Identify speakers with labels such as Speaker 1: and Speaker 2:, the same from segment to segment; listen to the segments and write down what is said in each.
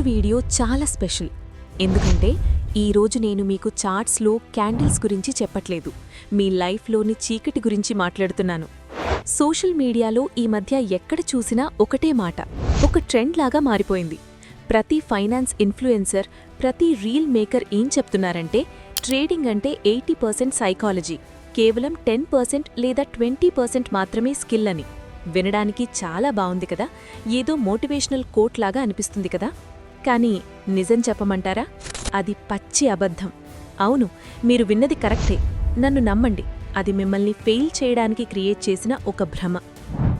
Speaker 1: Next video చాలా special. ఎందుకంటే ఈరోజు నేను మీకు చార్ట్స్లో క్యాండిల్స్ గురించి చెప్పట్లేదు. మీ లైఫ్లోని చీకటి గురించి మాట్లాడుతున్నాను. సోషల్ మీడియాలో ఈ మధ్య ఎక్కడ చూసినా ఒకటే మాట. ఒక ట్రెండ్ లాగా మారిపోయింది. ప్రతి ఫైనాన్స్ ఇన్ఫ్లుయెన్సర్ ప్రతి రీల్ మేకర్ ఏం చెప్తున్నారంటే ట్రేడింగ్ అంటే ఎయిటీ పర్సెంట్ సైకాలజీ. కేవలం టెన్ పర్సెంట్ లేదా ట్వంటీ పర్సెంట్ మాత్రమే స్కిల్ అని. వినడానికి చాలా బాగుంది కదా? ఏదో మోటివేషనల్ కోట్ లాగా అనిపిస్తుంది కదా? కానీ నిజం చెప్పమంటారా? అది పచ్చి అబద్ధం. అవును మీరు విన్నది కరెక్టే. నన్ను నమ్మండి. అది మిమ్మల్ని ఫెయిల్ చేయడానికి క్రియేట్ చేసిన ఒక భ్రమ.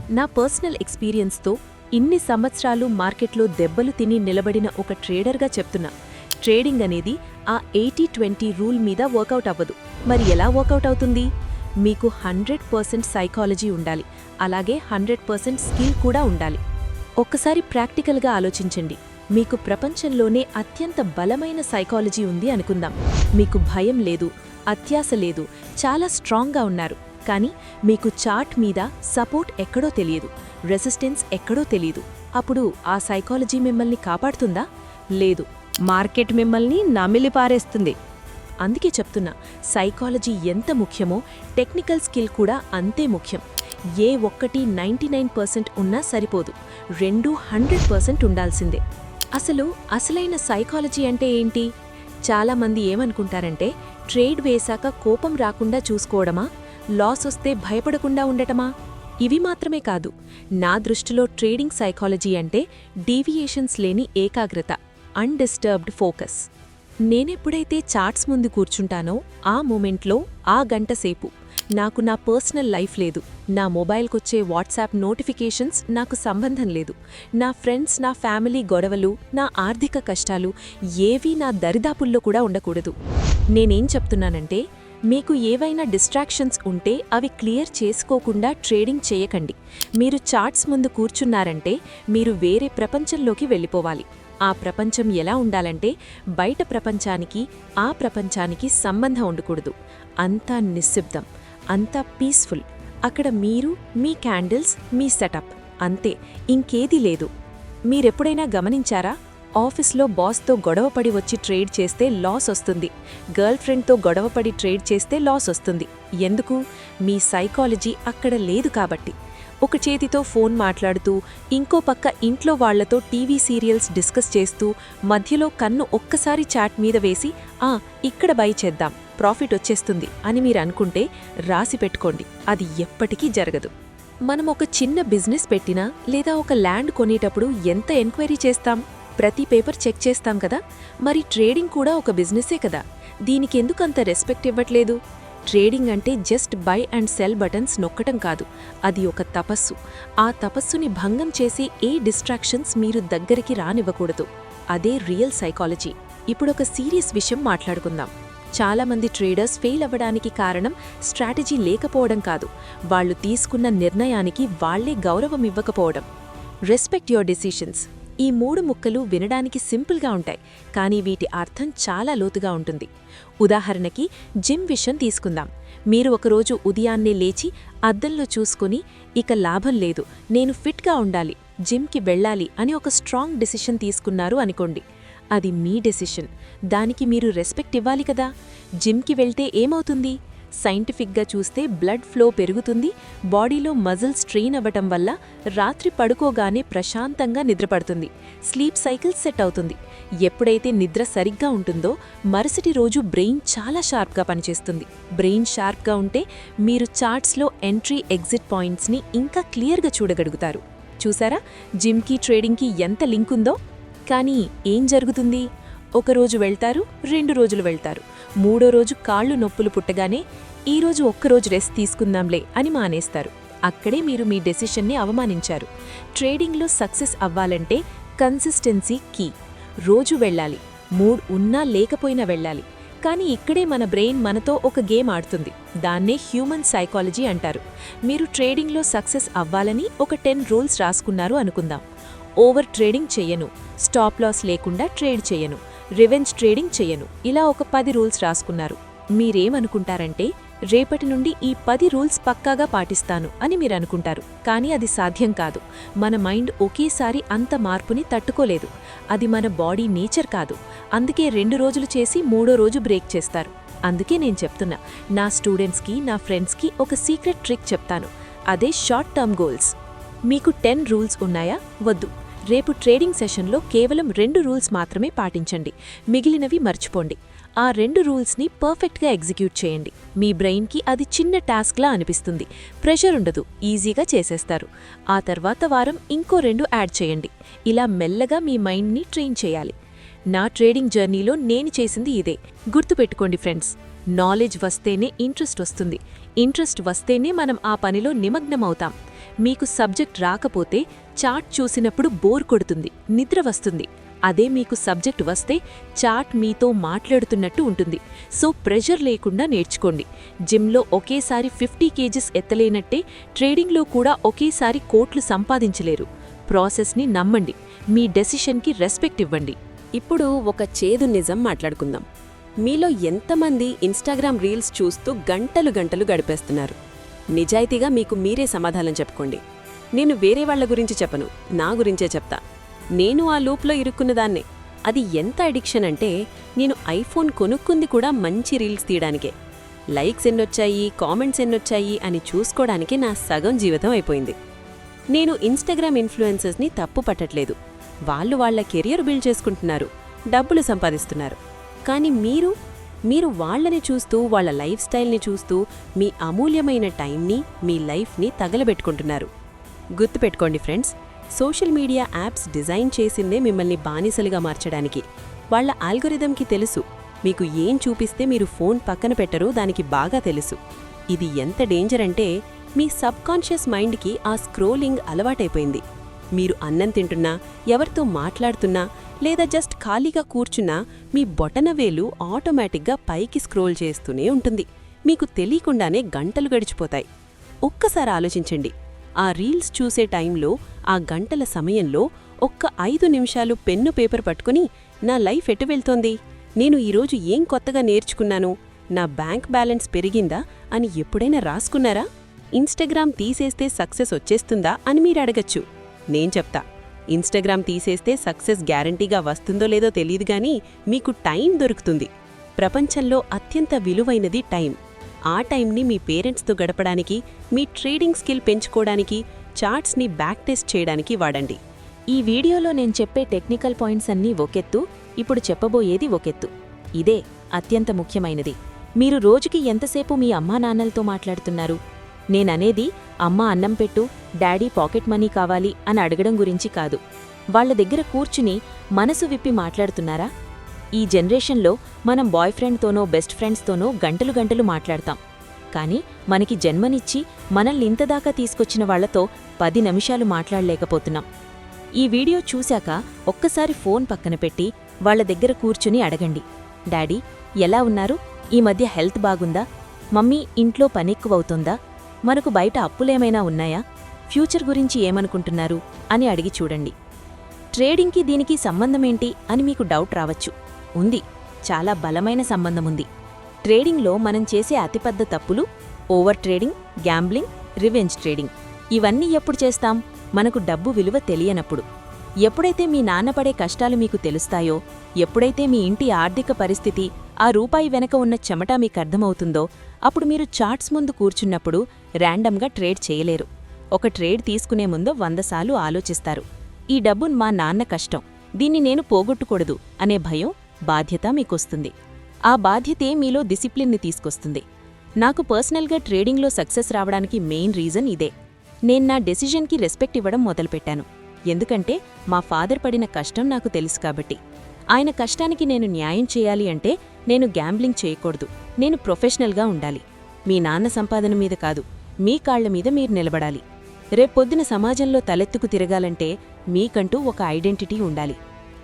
Speaker 1: నా పర్సనల్ ఎక్స్పీరియన్స్తో ఇన్ని సంవత్సరాలు మార్కెట్లో దెబ్బలు తిని నిలబడిన ఒక ట్రేడర్గా చెప్తున్నా. ట్రేడింగ్ అనేది ఆ ఎయిటీ ట్వంటీ రూల్ మీద వర్కౌట్ అవ్వదు. మరి ఎలా వర్కౌట్ అవుతుంది? మీకు హండ్రెడ్ పర్సెంట్ సైకాలజీ ఉండాలి. అలాగే హండ్రెడ్ పర్సెంట్ స్కిల్ కూడా ఉండాలి. ఒక్కసారి ప్రాక్టికల్గా ఆలోచించండి. మీకు ప్రపంచంలోనే అత్యంత బలమైన సైకాలజీ ఉంది అనుకుందాం. మీకు భయం లేదు అత్యాస లేదు చాలా స్ట్రాంగ్గా ఉన్నారు. కానీ మీకు చార్ట్ మీద సపోర్ట్ ఎక్కడో తెలియదు రెసిస్టెన్స్ ఎక్కడో తెలియదు. అప్పుడు ఆ సైకాలజీ మిమ్మల్ని కాపాడుతుందా? లేదు మార్కెట్ మిమ్మల్ని నమిలిపారేస్తుంది అందుకే చెప్తున్నా సైకాలజీ ఎంత ముఖ్యమో టెక్నికల్ స్కిల్ కూడా అంతే ముఖ్యం. ఏ ఒక్కటి నైంటీ నైన్ పర్సెంట్ ఉన్నా సరిపోదు రెండు హండ్రెడ్ పర్సెంట్ ఉండాల్సిందే. అసలు అసలైన సైకాలజీ అంటే ఏంటి? చాలామంది ఏమనుకుంటారంటే ట్రేడ్ వేశాక కోపం రాకుండా చూసుకోవడమా? లాస్ వస్తే భయపడకుండా ఉండటమా? ఇవి మాత్రమే కాదు నా దృష్టిలో ట్రేడింగ్ సైకాలజీ అంటే డీవియేషన్స్ లేని ఏకాగ్రత అన్డిస్టర్బ్డ్ ఫోకస్ నేనెప్పుడైతే చార్ట్స్ ముందు కూర్చుంటానో ఆ మూమెంట్లో ఆ గంట సేపు నాకు నా పర్సనల్ లైఫ్ లేదు. నా మొబైల్కొచ్చే వాట్సాప్ నోటిఫికేషన్స్ నాకు సంబంధం లేదు. నా ఫ్రెండ్స్ నా ఫ్యామిలీ గొడవలు నా ఆర్థిక కష్టాలు ఏవీ నా దరిదాపుల్లో కూడా ఉండకూడదు. నేనేం చెప్తున్నానంటే మీకు ఏవైనా డిస్ట్రాక్షన్స్ ఉంటే అవి క్లియర్ చేసుకోకుండా ట్రేడింగ్ చేయకండి. మీరు చార్ట్స్ ముందు కూర్చున్నారంటే మీరు వేరే ప్రపంచంలోకి వెళ్ళిపోవాలి. ఆ ప్రపంచం ఎలా ఉండాలంటే బయట ప్రపంచానికి ఆ ప్రపంచానికి సంబంధం ఉండకూడదు. అంతా నిశ్శబ్దం. అంతా పీస్ఫుల్. అక్కడ మీరు మీ క్యాండిల్స్ మీ సెటప్. అంతే ఇంకేదీ లేదు. మీరెప్పుడైనా గమనించారా? ఆఫీస్లో బాస్తో గొడవపడి వచ్చి ట్రేడ్ చేస్తే లాస్ వస్తుంది. గర్ల్ ఫ్రెండ్తో గొడవపడి ట్రేడ్ చేస్తే లాస్ వస్తుంది. ఎందుకు? మీ సైకాలజీ అక్కడ లేదు కాబట్టి. ఒక చేతితో ఫోన్ మాట్లాడుతూ ఇంకో పక్క ఇంట్లో వాళ్ళతో టీవీ సీరియల్స్ డిస్కస్ చేస్తూ మధ్యలో కన్ను ఒక్కసారి చాట్ మీద వేసి ఆ ఇక్కడ బై చేద్దాం. ప్రాఫిట్ వచ్చేస్తుంది అని మీరు అనుకుంటే రాసి పెట్టుకోండి. అది ఎప్పటికీ జరగదు. మనం ఒక చిన్న బిజినెస్ పెట్టినా లేదా ఒక ల్యాండ్ కొనేటప్పుడు ఎంత ఎంక్వైరీ చేస్తాం? ప్రతి పేపర్ చెక్ చేస్తాం కదా? మరి ట్రేడింగ్ కూడా ఒక బిజినెసే కదా? దీనికి ఎందుకు అంత రెస్పెక్ట్ ఇవ్వట్లేదు? ట్రేడింగ్ అంటే just buy and sell buttons నొక్కటం కాదు. అది ఒక తపస్సు. ఆ తపస్సుని భంగం చేసే ఏ డిస్ట్రాక్షన్స్ మీరు దగ్గరికి రానివ్వకూడదు. అదే రియల్ సైకాలజీ. ఇప్పుడొక సీరియస్ విషయం మాట్లాడుకుందాం. చాలామంది ట్రేడర్స్ ఫెయిల్ అవ్వడానికి కారణం స్ట్రాటజీ లేకపోవడం కాదు. వాళ్ళు తీసుకున్న నిర్ణయానికి వాళ్ళే గౌరవం ఇవ్వకపోవడం. రెస్పెక్ట్ యువర్ డెసిషన్స్ ఈ మూడు ముక్కలు వినడానికి సింపుల్గా ఉంటాయి కానీ వీటి అర్థం చాలా లోతుగా ఉంటుంది. ఉదాహరణకి జిమ్ విషయం తీసుకుందాం. మీరు ఒకరోజు ఉదయాన్నే లేచి అద్దంలో చూసుకుని ఇక లాభం లేదు నేను ఫిట్గా ఉండాలి జిమ్కి వెళ్ళాలి అని ఒక స్ట్రాంగ్ డెసిషన్ తీసుకున్నారు అనుకోండి. అది మీ డెసిషన్. దానికి మీరు రెస్పెక్ట్ ఇవ్వాలి కదా. జిమ్కి వెళ్తే ఏమవుతుంది? సైంటిఫిక్గా చూస్తే బ్లడ్ ఫ్లో పెరుగుతుంది బాడీలో మజిల్ స్ట్రెయిన్ అవ్వటం వల్ల రాత్రి పడుకోగానే ప్రశాంతంగా నిద్రపడుతుంది స్లీప్ సైకిల్ సెట్ అవుతుంది. ఎప్పుడైతే నిద్ర సరిగ్గా ఉంటుందో మరుసటి రోజు బ్రెయిన్ చాలా షార్ప్గా పనిచేస్తుంది. బ్రెయిన్ షార్ప్గా ఉంటే మీరు చార్ట్స్లో ఎంట్రీ ఎగ్జిట్ పాయింట్స్ని ఇంకా క్లియర్గా చూడగలుగుతారు. చూసారా? జిమ్కి ట్రేడింగ్కి ఎంత లింక్ ఉందో? కానీ ఏం జరుగుతుంది? ఒకరోజు వెళ్తారు రెండు రోజులు వెళ్తారు. మూడో రోజు కాళ్ళు నొప్పులు పుట్టగానే ఈరోజు ఒక్కరోజు రెస్ట్ తీసుకుందాంలే అని మానేస్తారు. అక్కడే మీరు మీ డెసిషన్ని అవమానించారు. ట్రేడింగ్లో సక్సెస్ అవ్వాలంటే కన్సిస్టెన్సీ కీ. రోజు వెళ్ళాలి. మూడ్ ఉన్నా లేకపోయినా వెళ్ళాలి. కానీ ఇక్కడే మన బ్రెయిన్ మనతో ఒక గేమ్ ఆడుతుంది. దాన్నే హ్యూమన్ సైకాలజీ అంటారు. మీరు ట్రేడింగ్లో సక్సెస్ అవ్వాలని ఒక టెన్ రూల్స్ రాసుకున్నారు అనుకుందాం. ఓవర్ ట్రేడింగ్ చెయ్యను స్టాప్ లాస్ లేకుండా ట్రేడ్ చెయ్యను రివెంజ్ ట్రేడింగ్ చెయ్యను ఇలా ఒక పది రూల్స్ రాసుకున్నారు. మీరేమనుకుంటారంటే రేపటి నుండి ఈ పది రూల్స్ పక్కాగా పాటిస్తాను అని మీరు అనుకుంటారు కానీ అది సాధ్యం కాదు. మన మైండ్ ఒకేసారి అంత మార్పుని తట్టుకోలేదు. అది మన బాడీ నేచర్ కాదు. అందుకే రెండు రోజులు చేసి మూడో రోజు బ్రేక్ చేస్తారు. అందుకే నేను చెప్తున్నా నా స్టూడెంట్స్కి నా ఫ్రెండ్స్కి ఒక సీక్రెట్ ట్రిక్ చెప్తాను. అదే షార్ట్ టర్మ్ గోల్స్. మీకు టెన్ రూల్స్ ఉన్నాయా? వద్దు. రేపు ట్రేడింగ్ సెషన్లో కేవలం రెండు రూల్స్ మాత్రమే పాటించండి. మిగిలినవి మర్చిపోండి. ఆ రెండు రూల్స్ని పర్ఫెక్ట్గా ఎగ్జిక్యూట్ చేయండి. మీ బ్రెయిన్కి అది చిన్న టాస్క్లా అనిపిస్తుంది. ప్రెషర్ ఉండదు. ఈజీగా చేసేస్తారు. ఆ తర్వాత వారం ఇంకో రెండు యాడ్ చేయండి. ఇలా మెల్లగా మీ మైండ్ని ట్రైన్ చేయాలి. నా ట్రేడింగ్ జర్నీలో నేను చేసింది ఇదే. గుర్తుపెట్టుకోండి ఫ్రెండ్స్ నాలెడ్జ్ వస్తేనే ఇంట్రెస్ట్ వస్తుంది. ఇంట్రెస్ట్ వస్తేనే మనం ఆ పనిలో నిమగ్నమవుతాం. మీకు సబ్జెక్ట్ రాకపోతే చాట్ చూసినప్పుడు బోర్ కొడుతుంది నిద్ర వస్తుంది. అదే మీకు సబ్జెక్ట్ వస్తే చాట్ మీతో మాట్లాడుతున్నట్టు ఉంటుంది. సో ప్రెషర్ లేకుండా నేర్చుకోండి. జిమ్లో ఒకేసారి ఫిఫ్టీ కేజెస్ ఎత్తలేనట్టే ట్రేడింగ్లో కూడా ఒకేసారి కోట్లు సంపాదించలేరు. ప్రాసెస్ని నమ్మండి. మీ డెసిషన్కి రెస్పెక్ట్ ఇవ్వండి.
Speaker 2: ఇప్పుడు ఒక చేదు నిజం మాట్లాడుకుందాం. మీలో ఎంతమంది ఇన్స్టాగ్రామ్ రీల్స్ చూస్తూ గంటలు గంటలు గడిపేస్తున్నారు? నిజాయితీగా మీకు మీరే సమాధానం చెప్పుకోండి. నేను వేరే వాళ్ళ గురించి చెప్పను నా గురించే చెప్తా. నేను ఆ లూప్లో ఇరుక్కున్నదాన్నే అది ఎంత అడిక్షన్ అంటే నేను ఐఫోన్ కొనుక్కుంది కూడా మంచి రీల్స్ తీయడానికే. లైక్స్ ఎన్నొచ్చాయి కామెంట్స్ ఎన్నొచ్చాయి అని చూసుకోవడానికే నా సగం జీవితం అయిపోయింది. నేను ఇన్స్టాగ్రామ్ ఇన్ఫ్లుయెన్సర్స్ని తప్పు పట్టట్లేదు. వాళ్ళు వాళ్ళ కెరియర్ బిల్డ్ చేసుకుంటున్నారు డబ్బులు సంపాదిస్తున్నారు. కానీ మీరు మీరు వాళ్ళని చూస్తూ వాళ్ళ లైఫ్ స్టైల్ని చూస్తూ మీ అమూల్యమైన టైంని మీ లైఫ్ని తగలబెట్టుకుంటున్నారు. గుర్తుపెట్టుకోండి friends social media apps design చేసిందే మిమ్మల్ని బానిసలుగా మార్చడానికి. వాళ్ళ ఆల్గొరిథంకి తెలుసు. మీకు ఏం చూపిస్తే మీరు ఫోన్ పక్కన పెట్టరో దానికి బాగా తెలుసు. ఇది ఎంత డేంజర్ అంటే మీ సబ్కాన్షియస్ మైండ్కి ఆ స్క్రోలింగ్ అలవాటైపోయింది. మీరు అన్నం తింటున్నా ఎవరితో మాట్లాడుతున్నా లేదా జస్ట్ ఖాళీగా కూర్చున్నా మీ బొటనవేలు ఆటోమేటిక్గా పైకి స్క్రోల్ చేస్తూనే ఉంటుంది. మీకు తెలియకుండానే గంటలు గడిచిపోతాయి. ఒక్కసారి ఆలోచించండి. ఆ రీల్స్ చూసే టైంలో ఆ గంటల సమయంలో ఒక్క ఐదు నిమిషాలు పెన్ను పేపర్ పట్టుకుని నా లైఫ్ ఎటు వెళ్తోంది? నేను ఈరోజు ఏం కొత్తగా నేర్చుకున్నాను? నా బ్యాంక్ బ్యాలెన్స్ పెరిగిందా? అని ఎప్పుడైనా రాసుకున్నారా? ఇన్స్టాగ్రామ్ తీసేస్తే సక్సెస్ వచ్చేస్తుందా అని మీరు అడగచ్చు. నేను చెప్తా. ఇన్స్టాగ్రామ్ తీసేస్తే సక్సెస్ గ్యారంటీగా వస్తుందో లేదో తెలియదు కానీ మీకు టైం దొరుకుతుంది. ప్రపంచంలో అత్యంత విలువైనది టైం. ఆ టైంని మీ పేరెంట్స్తో గడపడానికి మీ ట్రేడింగ్ స్కిల్ పెంచుకోవడానికి చార్ట్స్ని బ్యాక్ టెస్ట్ చేయడానికి వాడండి.
Speaker 1: ఈ వీడియోలో నేను చెప్పే టెక్నికల్ పాయింట్స్ అన్నీ ఒకెత్తు ఇప్పుడు చెప్పబోయేది ఒకెత్తు. ఇదే అత్యంత ముఖ్యమైనది. మీరు రోజుకి ఎంతసేపు మీ అమ్మా నాన్నలతో మాట్లాడుతున్నారు? నేననేది అమ్మ అన్నం పెట్టు డాడీ పాకెట్ మనీ కావాలి అని అడగడం గురించి కాదు. వాళ్ళ దగ్గర కూర్చుని మనసు విప్పి మాట్లాడుతున్నారా? ఈ జనరేషన్లో మనం బాయ్ ఫ్రెండ్తోనో బెస్ట్ ఫ్రెండ్స్తోనో గంటలు గంటలు మాట్లాడతాం. కానీ మనకి జన్మనిచ్చి మనల్ని ఇంతదాకా తీసుకొచ్చిన వాళ్ళతో పది నిమిషాలు మాట్లాడలేకపోతున్నాం. ఈ వీడియో చూశాక ఒక్కసారి ఫోన్ పక్కన పెట్టి వాళ్ళ దగ్గర కూర్చుని అడగండి. డాడీ ఎలా ఉన్నారు? ఈ మధ్య హెల్త్ బాగుందా? మమ్మీ ఇంట్లో పనెక్కువవుతుందా మనకు బయట అప్పులేమైనా ఉన్నాయా? ఫ్యూచర్ గురించి ఏమనుకుంటున్నారు? అని అడిగి చూడండి. ట్రేడింగ్కి దీనికి సంబంధమేంటి అని మీకు డౌట్ రావచ్చు. ఉంది. చాలా బలమైన సంబంధముంది. ట్రేడింగ్లో మనం చేసే అతిపెద్ద తప్పులు over trading gambling revenge trading. ఇవన్నీ ఎప్పుడు చేస్తాం? మనకు డబ్బు విలువ తెలియనప్పుడు. ఎప్పుడైతే మీ నాన్నపడే కష్టాలు మీకు తెలుస్తాయో ఎప్పుడైతే మీ ఇంటి ఆర్థిక పరిస్థితి ఆ రూపాయి వెనక ఉన్న చెమట మీకర్థమవుతుందో అప్పుడు మీరు చార్ట్స్ ముందు కూర్చున్నప్పుడు ర్యాండమ్గా ట్రేడ్ చేయలేరు. ఒక ట్రేడ్ తీసుకునే ముందు వందసార్లు ఆలోచిస్తారు. ఈ డబ్బు మా నాన్న కష్టం. దీన్ని నేను పోగొట్టుకూడదు అనే భయం బాధ్యత మీకొస్తుంది. ఆ బాధ్యతే మీలో డిసిప్లిన్ని తీసుకొస్తుంది. నాకు పర్సనల్గా ట్రేడింగ్లో సక్సెస్ రావడానికి మెయిన్ రీజన్ ఇదే. నేను నా డెసిజన్కి రెస్పెక్ట్ ఇవ్వడం మొదలుపెట్టాను. ఎందుకంటే మా ఫాదర్ పడిన కష్టం నాకు తెలుసు కాబట్టి. ఆయన కష్టానికి నేను న్యాయం చేయాలి అంటే నేను గ్యాంబ్లింగ్ చేయకూడదు. నేను ప్రొఫెషనల్గా ఉండాలి. మీ నాన్న సంపాదన మీద కాదు. మీ కాళ్ళ మీద మీరు నిలబడాలి. రేపొద్దున సమాజంలో తలెత్తుకు తిరగాలంటే మీకంటూ ఒక ఐడెంటిటీ ఉండాలి.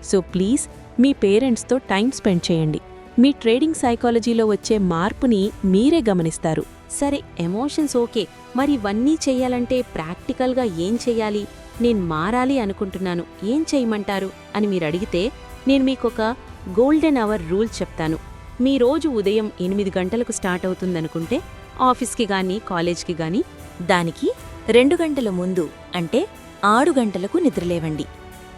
Speaker 1: సో ప్లీజ్ మీ పేరెంట్స్తో టైం స్పెండ్ చేయండి. మీ ట్రేడింగ్ సైకాలజీలో వచ్చే మార్పుని మీరే గమనిస్తారు. సరే ఎమోషన్స్ ఓకే. మరి ఇవన్నీ చెయ్యాలంటే ప్రాక్టికల్గా ఏం చెయ్యాలి నేను మారాలి అనుకుంటున్నాను. ఏం చేయమంటారు? అని మీరు అడిగితే నేను మీకొక గోల్డెన్ అవర్ రూల్ చెప్తాను. మీ రోజు ఉదయం ఎనిమిది గంటలకు స్టార్ట్ అవుతుందనుకుంటే ఆఫీస్కి గాని కాలేజ్కి గాని
Speaker 3: దానికి రెండు గంటల ముందు అంటే ఆరు గంటలకు నిద్రలేవండి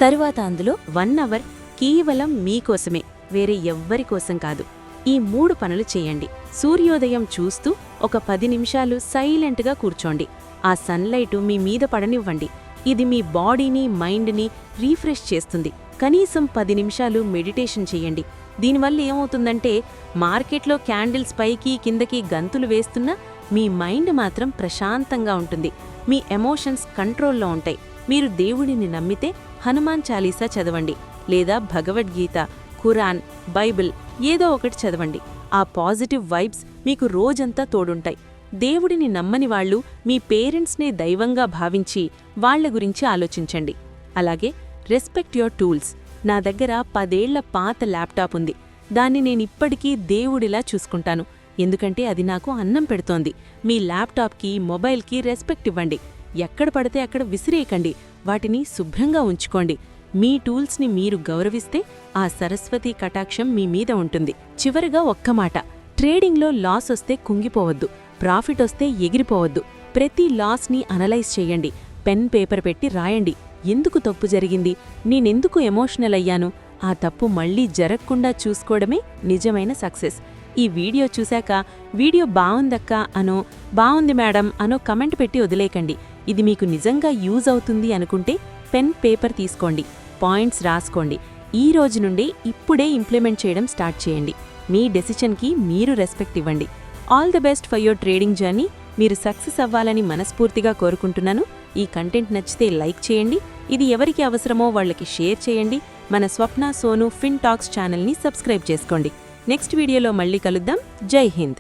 Speaker 3: తరువాత అందులో
Speaker 1: వన్ అవర్ కేవలం మీకోసమే వేరే ఎవ్వరి కోసం కాదు. ఈ మూడు పనులు చేయండి. సూర్యోదయం చూస్తూ ఒక పది నిమిషాలు సైలెంట్గా కూర్చోండి. ఆ సన్లైట్ మీ మీద పడనివ్వండి. ఇది మీ బాడీని మైండ్ని రీఫ్రెష్ చేస్తుంది. కనీసం పది నిమిషాలు మెడిటేషన్ చేయండి. దీనివల్ల ఏమవుతుందంటే మార్కెట్లో క్యాండిల్స్ పైకి కిందకి గంతులు వేస్తున్నా మీ మైండ్ మాత్రం ప్రశాంతంగా ఉంటుంది. మీ ఎమోషన్స్ కంట్రోల్లో ఉంటాయి. మీరు దేవుడిని నమ్మితే హనుమాన్ చాలీసా చదవండి. లేదా భగవద్గీత ఖురాన్ బైబిల్ ఏదో ఒకటి చదవండి. ఆ పాజిటివ్ వైబ్స్ మీకు రోజంతా తోడుంటాయి. దేవుడిని నమ్మని వాళ్ళు మీ పేరెంట్స్నే దైవంగా భావించి వాళ్ళ గురించి ఆలోచించండి. అలాగే రెస్పెక్ట్ యువర్ టూల్స్. నా దగ్గర పదేళ్ళ పాత ల్యాప్టాప్ ఉంది. దాన్ని నేనిప్పటికీ దేవుడిలా చూసుకుంటాను. ఎందుకంటే అది నాకు అన్నం పెడుతోంది. మీ ల్యాప్టాప్కి మొబైల్కి రెస్పెక్ట్ ఇవ్వండి. ఎక్కడ పడితే అక్కడ విసిరేయకండి. వాటిని శుభ్రంగా ఉంచుకోండి. మీ టూల్స్ని మీరు గౌరవిస్తే ఆ సరస్వతి కటాక్షం మీ మీద ఉంటుంది. చివరగా ఒక్క మాట. ట్రేడింగ్లో లాస్ వస్తే కుంగిపోవద్దు. ప్రాఫిట్ వస్తే ఎగిరిపోవద్దు. ప్రతి లాస్ని అనలైజ్ చేయండి. పెన్ పేపర్ పెట్టి రాయండి. ఎందుకు తప్పు జరిగింది? నేనెందుకు ఎమోషనల్ అయ్యాను? ఆ తప్పు మళ్ళీ జరగకుండా చూసుకోవడమే నిజమైన సక్సెస్. ఈ వీడియో చూశాక వీడియో బావుందక్క అనో బావుంది మేడం అనో కమెంట్ పెట్టి వదిలేకండి ఇది మీకు నిజంగా యూజ్ అవుతుంది అనుకుంటే పెన్ పేపర్ తీసుకోండి. పాయింట్స్ రాసుకోండి. ఈ రోజు నుండి ఇప్పుడే ఇంప్లిమెంట్ చేయడం స్టార్ట్ చేయండి. మీ డెసిషన్కి మీరు రెస్పెక్ట్ ఇవ్వండి. All the best for your trading journey. మీరు సక్సెస్ అవ్వాలని మనస్ఫూర్తిగా కోరుకుంటున్నాను. ఈ కంటెంట్ నచ్చితే లైక్ చేయండి. ఇది ఎవరికి అవసరమో వాళ్ళకి షేర్ చేయండి. మన స్వప్న సోను ఫిన్ టాక్స్ ఛానల్ని సబ్స్క్రైబ్ చేసుకోండి. నెక్స్ట్ వీడియోలో మళ్ళీ కలుద్దాం. జై హింద్.